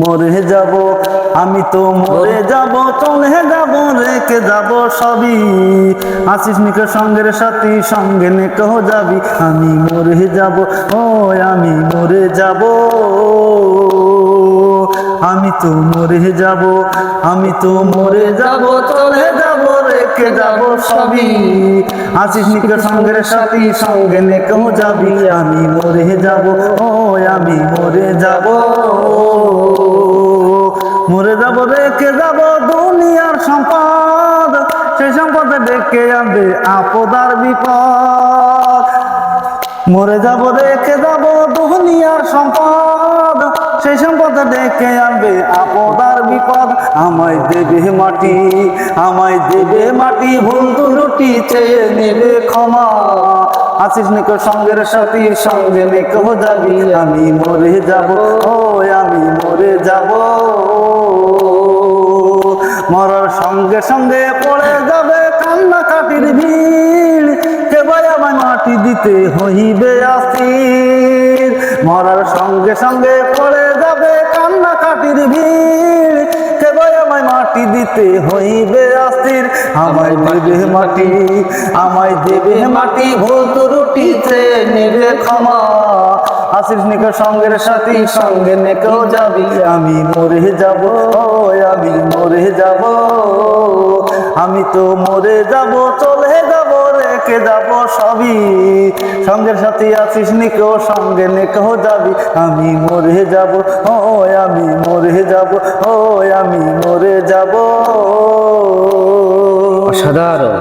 মরে যাব আমি তো মরে যাব চলে যাব রেখে যাব সবই। আসিস নিকে সঙ্গের সাথী সঙ্গে নেকেও যাবি। আমি মরে যাব ও আমি মরে যাব। তো মরে যাব, আমি তো মরে যাব, চলে যাব, রেখে যাব সবই। আসিস নিকে সঙ্গের সাথী, সঙ্গে নেকেও যাবি, আমি মরে যাব, ও আমি মরে যাব। মরে যাব, রেখে যাব দুনিয়ার সম্পদ, সেই সম্পদে ডেকে আনবে আপদার বিপদ। মরে যাব, রেখে যাব সম্পদ সম্পদে ডেকে আপদার বিপদ। আমায় দেবে মাটি, আমায় দেবে মাটি ভুল রুটি চেয়ে নেবে ক্ষমা। আসিস নিকো সঙ্গের সাথী, সঙ্গে নিকো যাবি, আমি মরে যাব, ও আমি মরে যাব। মরার সঙ্গে সঙ্গে পড়ে যাবে কান্না কাটির ভিড়। কে ভাই আমায় মাটি দিতে হইবে আসির মরার সঙ্গে সঙ্গে পড়ে যাবে কান্না কাটির ভিড়। কে ভাই আমায় মাটি দিতে হইবে আসির আমায় দেবে মাটি আমায় দেবে মাটি ভূত রুটিতে নেবে ক্ষমা। আসিস নিকো সঙ্গের সাথী সঙ্গে নেকেও যাবি। আমি মরে যাব আমি মরে যাব। আমি তো মরে যাব চলে যাব রেখে যাব সবই। সঙ্গের সাথী আছিস নিকেও সঙ্গে নিকেও যাবি। আমি মরে যাব, ও আমি মরে যাব, ও আমি মরে যাব। অসাধারণ।